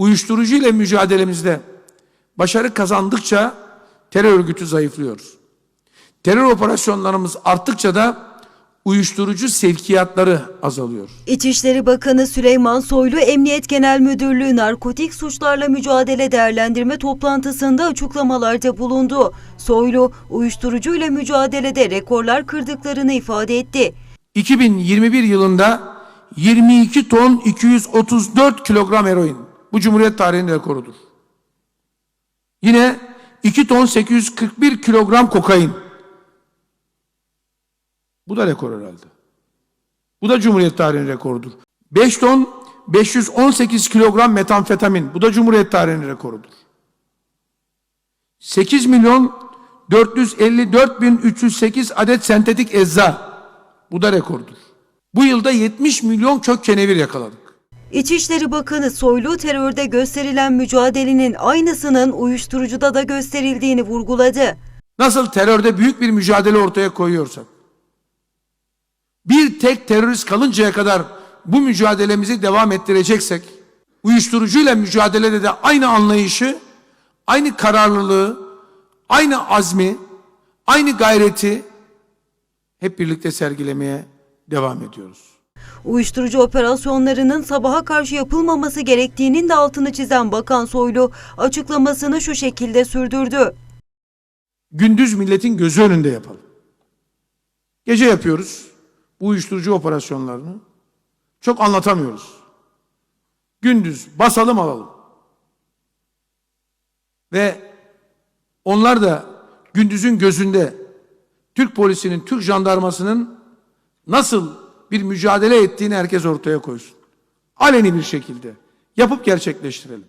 Uyuşturucu ile mücadelemizde başarı kazandıkça terör örgütü zayıflıyor. Terör operasyonlarımız arttıkça da uyuşturucu sevkiyatları azalıyor. İçişleri Bakanı Süleyman Soylu, Emniyet Genel Müdürlüğü Narkotik Suçlarla Mücadele Değerlendirme toplantısında açıklamalarda bulundu. Soylu, uyuşturucuyla mücadelede rekorlar kırdıklarını ifade etti. 2021 yılında 22 ton 234 kilogram eroin. Bu Cumhuriyet tarihinin rekorudur. Yine 2 ton 841 kilogram kokain. Bu da rekor herhalde. Bu da Cumhuriyet tarihinin rekorudur. 5 ton 518 kilogram metamfetamin. Bu da Cumhuriyet tarihinin rekorudur. 8 milyon 454 bin 308 adet sentetik ecza. Bu da rekordur. Bu yılda 70 milyon kök kenevir yakaladık. İçişleri Bakanı Soylu, terörde gösterilen mücadelenin aynısının uyuşturucuda da gösterildiğini vurguladı. Nasıl terörde büyük bir mücadele ortaya koyuyorsak, bir tek terörist kalıncaya kadar bu mücadelemizi devam ettireceksek, uyuşturucuyla mücadelede de aynı anlayışı, aynı kararlılığı, aynı azmi, aynı gayreti hep birlikte sergilemeye devam ediyoruz. Uyuşturucu operasyonlarının sabaha karşı yapılmaması gerektiğinin de altını çizen Bakan Soylu açıklamasını şu şekilde sürdürdü. gündüz milletin gözü önünde yapalım. Gece yapıyoruz bu uyuşturucu operasyonlarını. Çok anlatamıyoruz. Gündüz basalım alalım. Ve onlar da gündüzün gözünde Türk polisinin, Türk jandarmasının nasıl bir mücadele ettiğini herkes ortaya koysun. Aleni bir şekilde yapıp gerçekleştirelim.